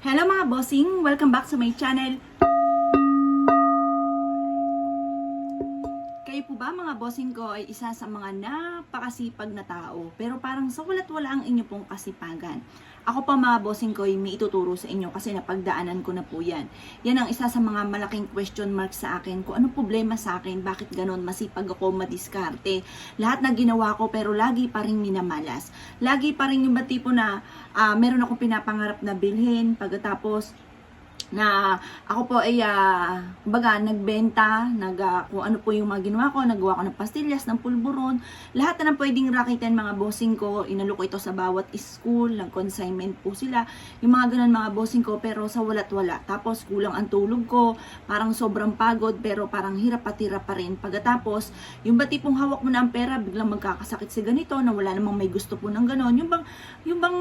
Hello mga bossing! Welcome back sa my channel. Mga bossing ko ay isa sa mga napakasipag na tao pero parang sa walat wala ang inyo pong kasipagan. Ako pa mga bossing ko ay may ituturo sa inyo kasi napagdaanan ko na po yan. Yan ang isa sa mga malaking question mark sa akin kung ano problema sa akin, bakit ganon masipag ako madiskarte. Lahat na ginawa ko pero lagi pa rin minamalas. Lagi pa rin yung ba na ah, meron akong pinapangarap na bilhin pagkatapos na ako po ay uh, kumbaga nagbenta, nag ah, kung ano po yung mga ginawa ko, nagawa ko ng pastillas, ng pulburon, lahat na ng pwedeng rakitan mga bossing ko, inalo ko ito sa bawat school, ng consignment po sila, yung mga ganun mga bossing ko, pero sa walat wala. Tapos kulang ang tulog ko, parang sobrang pagod, pero parang hirap patira pa rin. Pagkatapos, yung ba tipong hawak mo na ang pera, biglang magkakasakit sa ganito, na wala namang may gusto po ng ganon, yung bang, yung bang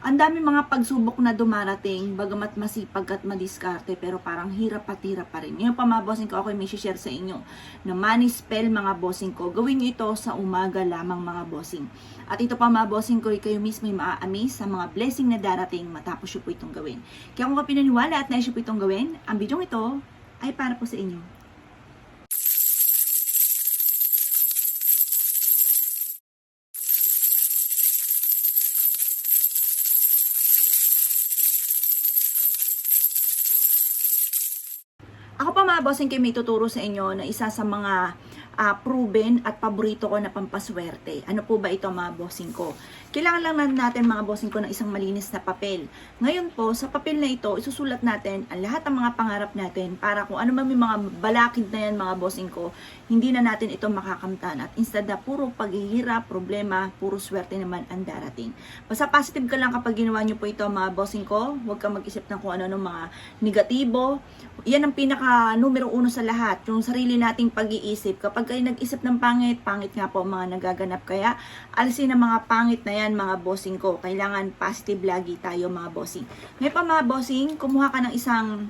ang dami mga pagsubok na dumarating, bagamat masipag at madiskarte, pero parang hirap at hirap pa rin. Ngayon pa mga bossing ko, ako may share sa inyo na money spell mga bossing ko. Gawin nyo ito sa umaga lamang mga bossing. At ito pa mga bossing ko, kayo mismo ay maa-amaze sa mga blessing na darating matapos nyo po itong gawin. Kaya kung ka pinaniwala at nais nyo po itong gawin, ang video ito ay para po sa inyo. Ako pa mga bossing kayo may tuturo sa inyo na isa sa mga ah, proven at paborito ko na pampaswerte. Ano po ba ito mga bossing ko? Kailangan lang na- natin mga bossing ko ng isang malinis na papel. Ngayon po, sa papel na ito, isusulat natin ang lahat ng mga pangarap natin para kung ano man may mga balakid na yan mga bossing ko, hindi na natin ito makakamtan. At instead na puro paghihirap, problema, puro swerte naman ang darating. Basta positive ka lang kapag ginawa nyo po ito mga bossing ko. Huwag kang mag-isip ng kung ano ng mga negatibo. Yan ang pinaka numero uno sa lahat, yung sarili nating pag-iisip. Kapag kayo nag-isip ng pangit, pangit nga po ang mga nagaganap. Kaya alisin ang mga pangit na yan mga bossing ko. Kailangan positive lagi tayo mga bossing. Ngayon pa mga bossing, kumuha ka ng isang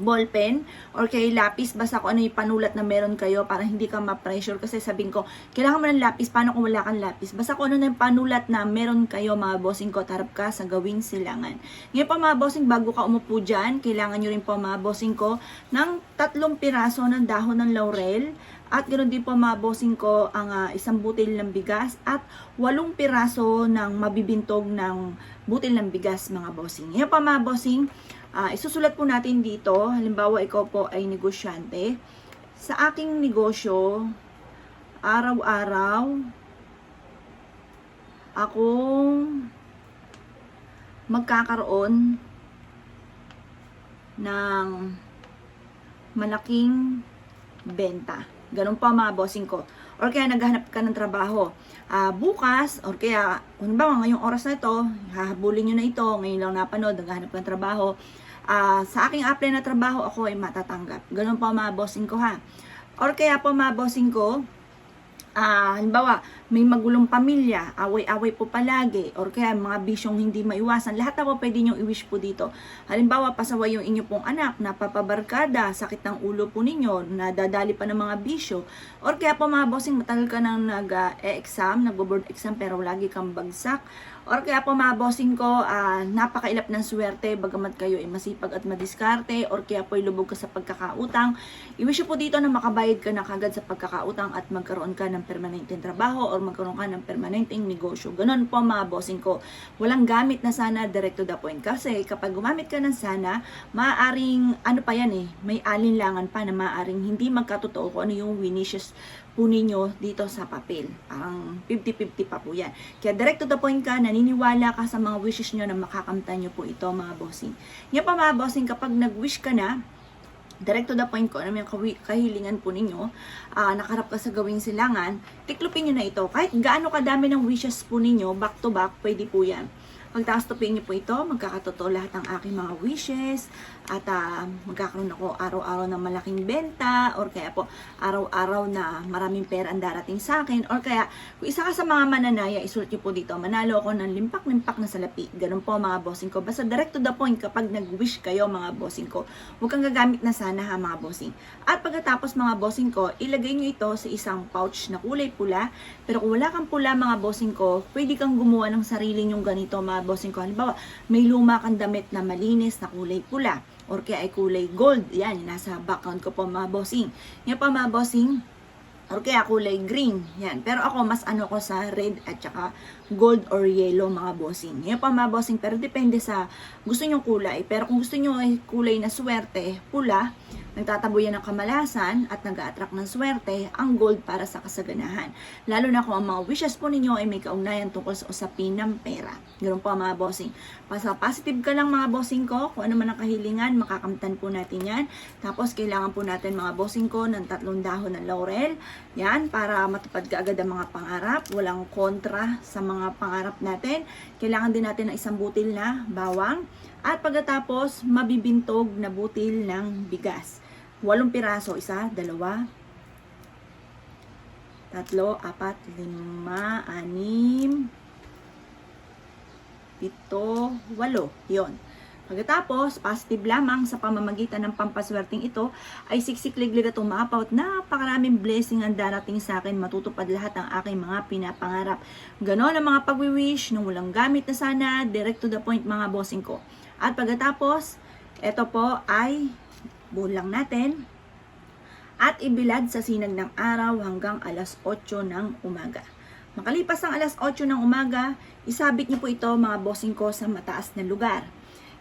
ballpen or kay lapis basta kung ano yung panulat na meron kayo para hindi ka ma-pressure. Kasi sabihin ko kailangan mo ng lapis paano kung wala kang lapis? Basta kung ano na yung panulat na meron kayo mga bossing ko tarap ka sa gawing silangan. Ngayon pa mga bossing bago ka umupo dyan kailangan nyo rin po mga bossing ko ng tatlong piraso ng dahon ng laurel. At ganoon din po mga bossing ko ang ah, isang butil ng bigas at walong piraso ng mabibintog ng butil ng bigas mga bossing. Ngayon pa mga bossing, ah, isusulat po natin dito, halimbawa ikaw po ay negosyante, sa aking negosyo, araw-araw, akong magkakaroon ng malaking benta. Ganun pa mga bossing ko. Or kaya naghahanap ka ng trabaho. Ah, bukas, or kaya, ba ngayong oras na ito, hahabulin nyo na ito, ngayon lang napanood, naghahanap ka ng trabaho. Ah, sa aking apply na trabaho, ako ay matatanggap. Ganun pa mga bossing ko ha. Or kaya po mga bossing ko, ah, halimbawa, may magulong pamilya, away-away po palagi, or kaya mga bisyong hindi maiwasan, lahat na po pwede nyo i-wish po dito. Halimbawa, pasaway yung inyo pong anak, napapabarkada, sakit ng ulo po ninyo, nadadali pa ng mga bisyo, or kaya po mga bossing, matagal ka nang nag-e-exam, nagbo-board exam, pero lagi kang bagsak, or kaya po mga bossing ko, ah, napakailap ng swerte, bagamat kayo ay masipag at madiskarte, or kaya po ay lubog ka sa pagkakautang, i-wish po dito na makabayad ka na kagad sa pagkakautang at magkaroon ka ng permanenteng trabaho or magkaroon ka ng permanenteng negosyo. Ganon po mga bossing ko. Walang gamit na sana direct to the point. Kasi kapag gumamit ka ng sana, maaaring, ano pa yan eh, may alinlangan pa na maaaring hindi magkatotoo kung ano yung winishes po ninyo dito sa papel. Parang 50-50 pa po yan. Kaya direct to the point ka, naniniwala ka sa mga wishes nyo na makakamtan nyo po ito mga bossing. Ngayon pa mga bossing, kapag nag-wish ka na, direct to the point ko, ano yung kahilingan po ninyo, ah, nakarap ka sa gawing silangan, tiklopin nyo na ito. Kahit gaano kadami ng wishes po ninyo, back to back, pwede po yan. Pagtaas tupin niyo po ito, magkakatotoo lahat ng aking mga wishes at ah, magkakaroon ako araw-araw ng malaking benta or kaya po araw-araw na maraming pera ang darating sa akin or kaya kung isa ka sa mga mananaya, isulat niyo po dito, manalo ako ng limpak-limpak na salapi. Ganun po mga bossing ko. Basta direct to the point kapag nag-wish kayo mga bossing ko. Huwag kang gagamit na sana ha mga bossing. At pagkatapos mga bossing ko, ilagay niyo ito sa isang pouch na kulay pula. Pero kung wala kang pula mga bossing ko, pwede kang gumawa ng sarili nyong ganito mga bossing ko. Halimbawa, may luma kang damit na malinis na kulay pula or kaya ay kulay gold. Yan, nasa background ko po mga bossing. Yan po mga bossing, or kaya kulay green. Yan. Pero ako, mas ano ko sa red at saka gold or yellow mga bossing. Yan pa mga bossing. Pero depende sa gusto nyong kulay. Pero kung gusto nyo ay kulay na swerte, pula, nagtatabo yan ng kamalasan at nag-attract ng swerte, ang gold para sa kasaganahan. Lalo na kung ang mga wishes po ninyo ay may kaugnayan tungkol sa usapin ng pera. Ganun po mga bossing. Basta positive ka lang mga bossing ko, kung ano man ang kahilingan, makakamtan po natin yan. Tapos kailangan po natin mga bossing ko ng tatlong dahon ng laurel. Yan, para matupad ka agad ang mga pangarap. Walang kontra sa mga pangarap natin. Kailangan din natin ng isang butil na bawang. At pagkatapos, mabibintog na butil ng bigas. Walong piraso, isa, dalawa, tatlo, apat, lima, anim, pito, walo. Yon. Pagkatapos, positive lamang sa pamamagitan ng pampaswerteng ito ay siksikliglig at umapaw at napakaraming blessing ang darating sa akin. Matutupad lahat ang aking mga pinapangarap. Ganon ang mga pagwiwish nung walang gamit na sana, direct to the point mga bossing ko. At pagkatapos, ito po ay bulang natin at ibilad sa sinag ng araw hanggang alas 8 ng umaga. Makalipas ang alas 8 ng umaga, isabit niyo po ito mga bossing ko sa mataas na lugar.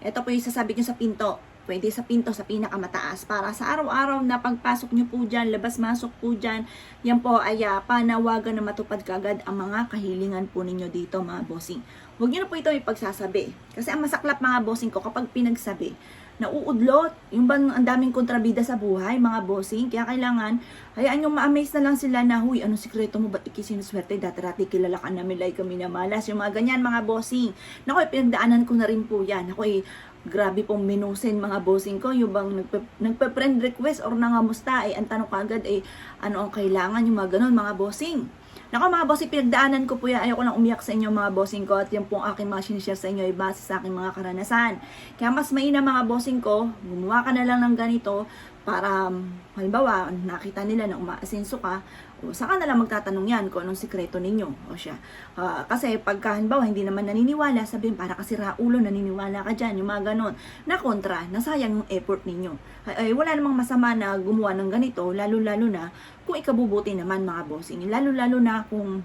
Ito po yung sasabit nyo sa pinto. Pwede sa pinto sa pinakamataas para sa araw-araw na pagpasok nyo po dyan, labas-masok po dyan, yan po ay uh, panawagan na matupad kagad ang mga kahilingan po ninyo dito mga bossing. Huwag nyo na po ito ipagsasabi. Kasi ang masaklap mga bossing ko kapag pinagsabi, nauudlot. Yung bang ang daming kontrabida sa buhay, mga bossing. Kaya kailangan, hayaan yung ma-amaze na lang sila na, huy, anong sikreto mo, ba't ikisinuswerte? Dati-dati kilala ka namin, like kami na malas. Yung mga ganyan, mga bossing. Naku, pinagdaanan ko na rin po yan. Naku, grabe pong minusin mga bossing ko. Yung bang nagpe, nagpe-friend request or nangamusta, eh, ang tanong kagad, eh, ano ang kailangan, yung mga ganun, mga bossing. Nako mga bossing, pinagdaanan ko po yan. Ayoko lang umiyak sa inyo mga bossing ko at yung pong aking mga sinishare sa inyo ay base sa aking mga karanasan. Kaya mas maina mga bossing ko, gumawa ka na lang ng ganito para um, halimbawa nakita nila na umaasenso ka o saka na lang magtatanong yan kung anong sikreto ninyo. O siya. Ah, kasi pagka halimbawa hindi naman naniniwala sabihin para kasi raulo naniniwala ka dyan. Yung mga ganon. Na kontra nasayang yung effort ninyo. Ay, wala namang masama na gumawa ng ganito lalo lalo na kung ikabubuti naman mga bossing. Lalo lalo na kung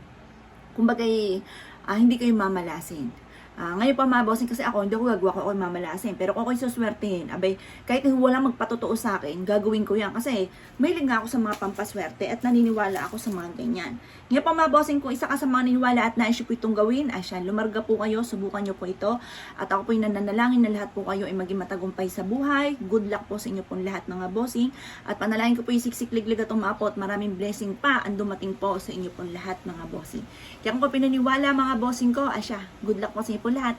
kumbagay ah, hindi kayo mamalasin Ah, ngayon pa mga bossing kasi ako, hindi ako gagawa ko ako mamalasin. Pero kung ako'y suswertehin, abay, kahit walang magpatotoo sa akin, gagawin ko yan. Kasi mahilig nga ako sa mga pampaswerte at naniniwala ako sa mga ganyan. Ngayon pa mga bossing, kung isa ka sa mga naniniwala at naisip po itong gawin, asya, lumarga po kayo, subukan nyo po ito. At ako po yung nananalangin na lahat po kayo ay maging matagumpay sa buhay. Good luck po sa inyo pong lahat mga bossing. At panalangin ko po yung siksik-liglig at umapot. Maraming blessing pa ang dumating po sa inyo pong lahat mga bossing. Kaya kung ko pinaniwala mga bossing ko, asya, good luck po sa inyo po lahat.